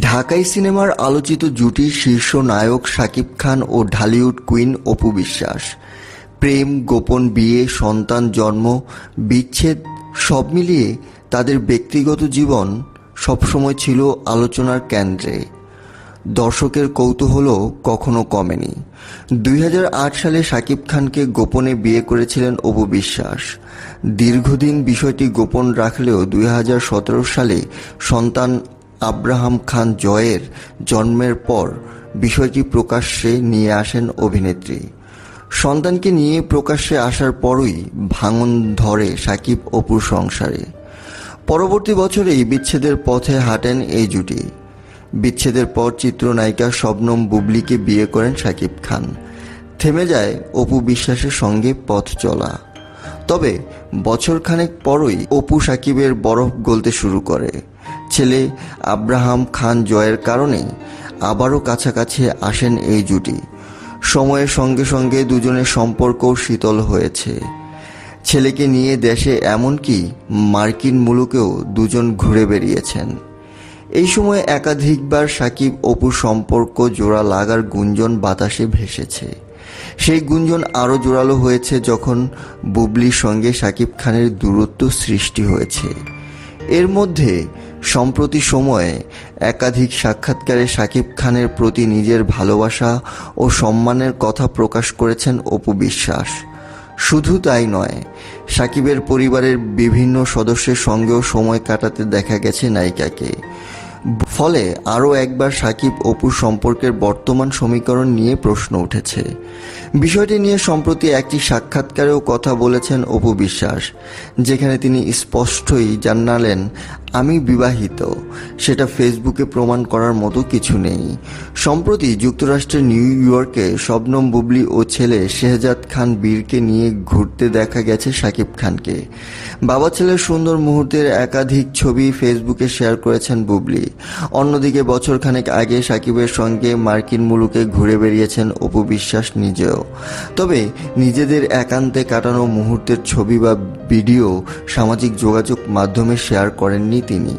ঢাকাই সিনেমার আলোচিত জুটি শীর্ষ নায়ক শাকিব খান ও ঢালিউড কুইন অপু বিশ্বাস। প্রেম, গোপন বিয়ে, সন্তান জন্ম, বিচ্ছেদ, সব মিলিয়ে তাদের ব্যক্তিগত জীবন সবসময় ছিল আলোচনার কেন্দ্রে। দর্শকের কৌতূহলও কখনো কমেনি। দুই হাজার আট সালে শাকিব খানকে গোপনে বিয়ে করেছিলেন অপু বিশ্বাস। দীর্ঘদিন বিষয়টি গোপন রাখলেও দুই হাজার সতেরো সালে সন্তান আব্রাহাম খান জয়ের জন্মের পর বিষয়টি প্রকাশ্যে নিয়ে আসেন অভিনেত্রী। সন্তানকে নিয়ে প্রকাশ্যে আসার পরই ভাঙন ধরে সাকিব অপুর সংসারে। পরবর্তী বছরেই বিচ্ছেদের পথে হাঁটেন এই জুটি। বিচ্ছেদের পর চিত্রনায়িকা শবনম বুবলিকে বিয়ে করেন সাকিব খান। থেমে যায় অপু বিশ্বাসের সঙ্গে পথ চলা। তবে বছরখানেক পরই অপু সাকিবের বরফ গলতে শুরু করে। ছেলে আব্রাহাম খান জয়ের কারণে আবারও কাছাকাছি আসেন এই জুটি। সময়ের সঙ্গে সঙ্গে দুজনের সম্পর্কও শীতল হয়েছে। ছেলেকে নিয়ে দেশে এমনকি মার্কিন মুলুকেও দুজন ঘুরে বেরিয়েছেন এই সময় একাধিকবার সাকিব অপুর সম্পর্ক জোড়া লাগার গুঞ্জন বাতাসে ভেসেছে। সেই গুঞ্জন আরও জোরালো হয়েছে যখন বুবলির সঙ্গে সাকিব খানের দূরত্ব সৃষ্টি হয়েছে। এর মধ্যে সম্প্রতি সময়ে একাধিক সাক্ষাৎকারে সাকিব খানের প্রতি নিজের ভালোবাসা ও সম্মানের কথা প্রকাশ করেছেন অপু বিশ্বাস। শুধু তাই নয়, সাকিবের পরিবারের বিভিন্ন সদস্যের সঙ্গেও সময় কাটাতে দেখা গেছে নায়িকাকে। ফলে আরও একবার সাকিব অপুর সম্পর্কের বর্তমান সমীকরণ নিয়ে প্রশ্ন উঠেছে। বিষয়টি নিয়ে সম্প্রতি একটি সাক্ষাৎকারেও কথা বলেছেন অপু বিশ্বাস, যেখানে তিনি স্পষ্টই জানালেন আমি বিবাহিত। সেটা ফেসবুকে প্রমাণ করার মতো কিছু নেই। সম্প্রতি যুক্তরাষ্ট্রের নিউ ইয়র্কে শবনম বুবলি ও ছেলে শেহজাদ খান বীরকে নিয়ে ঘুরতে দেখা গেছে শাকিব খানকে। বাবা ছেলের সুন্দর মুহূর্তের একাধিক ছবি ফেসবুকে শেয়ার করেছেন বুবলি। অন্যদিকে বছরখানেক আগে সাকিবের সঙ্গে মার্কিন মুলুকে ঘুরে বেরিয়েছেন অপু বিশ্বাস নিজেও। তবে নিজেদের একান্তে কাটানো মুহূর্তের ছবি বা ভিডিও সামাজিক যোগাযোগ মাধ্যমে শেয়ার করেননি তিনি।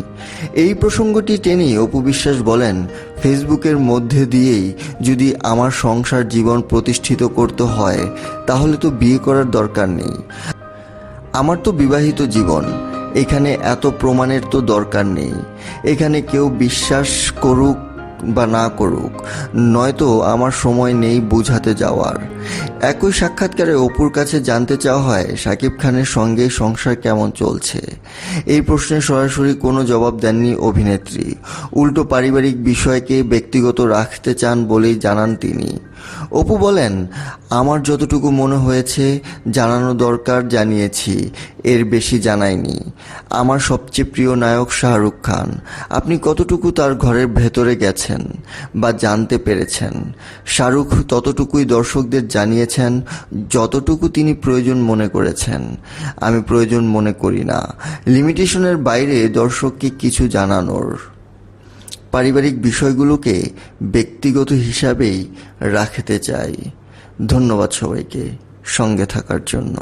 এই প্রসঙ্গটি টেনে অপু বিশ্বাস বলেন, ফেসবুকের মধ্যে দিয়েই যদি আমার সংসার জীবন প্রতিষ্ঠিত করতে হয়, তাহলে তো বিয়ে করার দরকার নেই। আমার তো বিবাহিত জীবন, এখানে এত প্রমাণের তো দরকার নেই। এখানে কেউ বিশ্বাস করুক বা না করুক, নয়তো আমার সময় নেই বুঝাতে যাওয়ার। একই সাক্ষাৎকারে অপুর কাছে জানতে চাওয়া হয়, সাকিব খানের সঙ্গে সংসার কেমন চলছে? এই প্রশ্নে সরাসরি কোনো জবাব দেননি অভিনেত্রী। উল্টো পারিবারিক বিষয়কে ব্যক্তিগত রাখতে চান বলেই জানান তিনি। অপু বলেন, আমার যতটুকু মনে হয়েছে, জানানো দরকার জানিয়েছি, এর বেশি জানাইনি। আমার সবচেয়ে প্রিয় নায়ক শাহরুখ খান। আপনি কতটুকু তার ঘরের ভেতরে গেছেন বা জানতে পেরেছেন? শাহরুখ ততটুকুই দর্শকদের জানিয়েছেন, যতটুকু তিনি প্রয়োজন মনে করেছেন। আমি প্রয়োজন মনে করি না। লিমিটেশনের বাইরে দর্শককে কিছু জানানোর পারিবারিক বিষয়গুলোকে ব্যক্তিগত হিসাবেই রাখতে চাই। ধন্যবাদ সবাইকে সঙ্গে থাকার জন্য।